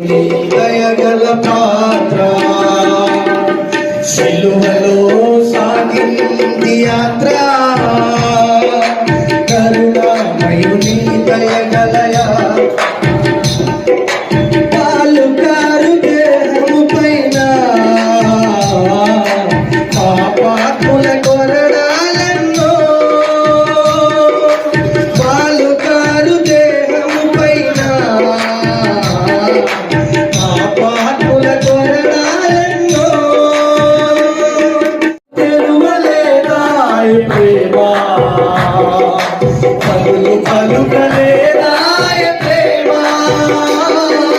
దయగల పాత్ర. సిలువలో సాగింది యాత్ర.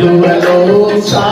you alone.